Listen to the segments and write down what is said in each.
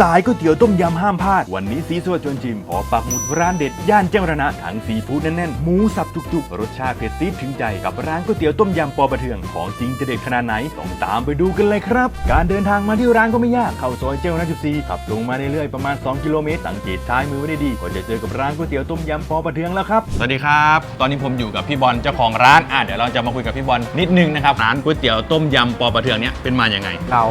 สายก๋วยเตี๋ยวต้มยำห้ามพลาด วันนี้สีสวัสดิ์ชวนชิม ขอปักหมุดร้านเด็ด ย่านแจ้งวัฒนะทั้งซีฟู้ดแน่นๆ หมูสับจุกๆ รสชาติเผ็ดซีดถึงใจกับร้านก๋วยเตี๋ยวต้มยำปอประเทือง ของจริงจะเด็ดขนาดไหน ต้องตามไปดูกันเลยครับ การเดินทางมาที่ร้านก็ไม่ยาก เข้าซอยเจ้าหน้าจุดซีขับตรงมาเรื่อยๆประมาณ 2 กิโลเมตร สังเกตซ้ายมือไว้ได้ดีก็จะเจอกับร้านก๋วยเตี๋ยวต้มยำปอประเทืองแล้วครับ สวัสดีครับ ตอนนี้ผมอยู่กับพี่บอลเจ้าของร้านอะเดี๋ยวเราจะมาคุยกับพี่บอลนิดนึงนะครับร้านก๋วยเตี๋ยวต้มยำปอประเทืองเนี้ยเป็นมาอย่างไง เรา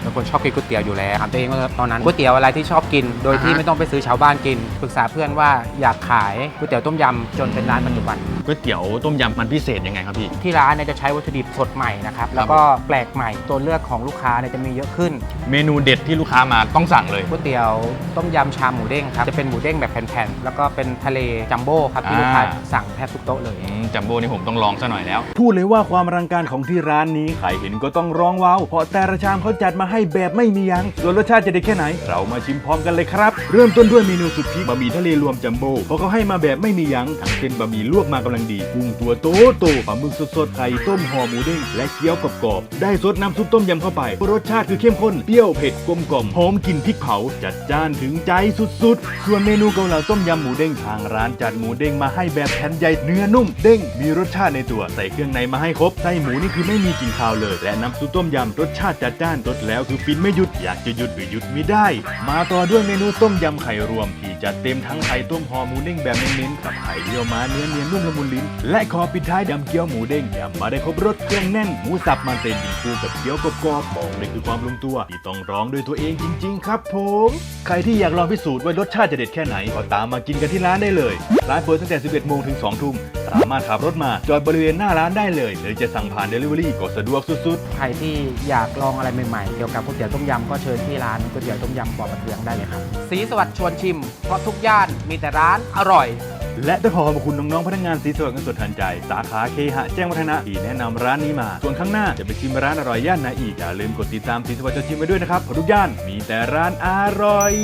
เป็นคนชอบกินก๋วยเตี๋ยวอยู่แล้วถามตัวเองว่าตอนนั้นก๋วยเตี๋ยวอะไรที่ชอบกิน โดยที่อ่าฮะไม่ต้องไปซื้อชาวบ้านกิน ปรึกษาเพื่อนว่าอยากขายก๋วยเตี๋ยวต้มยำจนเป็นร้านปัจจุบัน ก๋วยเตี๋ยวต้มยำมันพิเศษยังไงครับพี่ ที่ร้านเนี่ยจะใช้วัตถุดิบสดใหม่นะครับ แล้วก็แปลกใหม่ตัวเลือกของลูกค้าเนี่ยจะมีเยอะขึ้นเมนูเด็ดที่ลูกค้ามาต้องสั่งเลย ก๋วยเตี๋ยวต้มยำชามหมูเด้งครับจะเป็นหมูเด้งแบบแผ่นๆแล้วก็เป็นทะเลจัมโบ้ครับที่ลูกค้าอ่าสั่งแทบทุกโต๊ะเลย อืมจัมโบ้นี่ผมต้องลองซะหน่อยแล้ว พูดเลยว่าความอลังการของที่ร้านนี้ใครเห็นก็ต้องร้องว้าว เพราะแต่ละชามเขาจัดมาให้แบบไม่มียัง้งส่วนรสชาติจะได้แค่ไหน เรามาชิมพร้อมกันเลยครับ เริ่มต้นด้วยเมนูสุดพิกบะหมี่ทะเลรวมจัมโบ้เพราะเขาให้มาแบบไม่มียัง้งทั้งเส้นบะหมี่ลวกมากำลังดี กุ้งตัวโตโตปลาหมึกสดๆไข่ต้มห่อหมูเด้งและเกี๊ยวกรอบๆได้ซดน้ำซุปต้มยำเข้าไปรสชาติคือเข้มข้นเปรี้ยวเผ็ดกลมกล่อมหอมกลิ่นพริกเผาจัดจ้านถึงใจสุดๆ ส่วนเมนูเกาเหลาต้มยำหมูเด้งทางร้านจัดหมูเด้งมาให้แบบแผ่นใหญ่เนื้อนุ่มเด้งมีรสชาติในตัวใส่เครื่องในมาให้ครบไส้หมูนี่คือไม่มีกลิ่นคาวเลย และน้ำซุปต้มยำรสชาติจัดจ้านรสแล้วคือฟินไม่หยุดอยากจะหยุดหรือหยุดไม่ได้ มาต่อด้วยเมนูต้มยำไข่รวมที จัดเต็มทั้งไข่ต้มห่อหมูเด้งแบบเน้นๆกับไข่เดียวมาเนื้อเนียนนุ่มละมุนลิ้น และขอปิดท้ายยำเกี๊ยวหมูเด้งยำมาได้ครบรสเครื่องแน่นหมูสับมันเต็มอีกคู่กับเกี๊ยวกรอบๆบอกเลยคือความลงตัว ที่ต้องร้องด้วยตัวเองจริง ๆ ครับผม ใครที่อยากลองพิสูจน์ว่ารสชาติจะเด็ดแค่ไหนก็ตามมากินกันที่ร้านได้เลยร้านเปิดตั้งแต่ 11 โมงถึง 2 ทุ่มสามารถขับรถมาจอดบริเวณหน้าร้านได้เลย หรือจะสั่งผ่าน Delivery ก็สะดวกสุดๆ ใครที่อยากลองอะไรใหม่ๆ เกี่ยวกับก๋วยเตี๋ยวต้มยำก็เชิญที่ร้านก๋วยเตี๋ยวต้มยำปอประเทืองได้เลยครับ สีสวัสดิ์ชวนชิมเพราะทุกย่านมีแต่ร้านอร่อย และต้องขอขอบคุณน้องๆพนักงานสีสวัสดิ์กันสดทันใจ สาขาเคหะแจ้งวัฒนะที่แนะนำร้านนี้มา ส่วนข้างหน้าจะไปชิมร้านอร่อยย่านไหนอีกอย่าลืมกดติดตามสีสวยจะชิมไปด้วยนะครับเพราะทุกย่านมีแต่ร้านอร่อย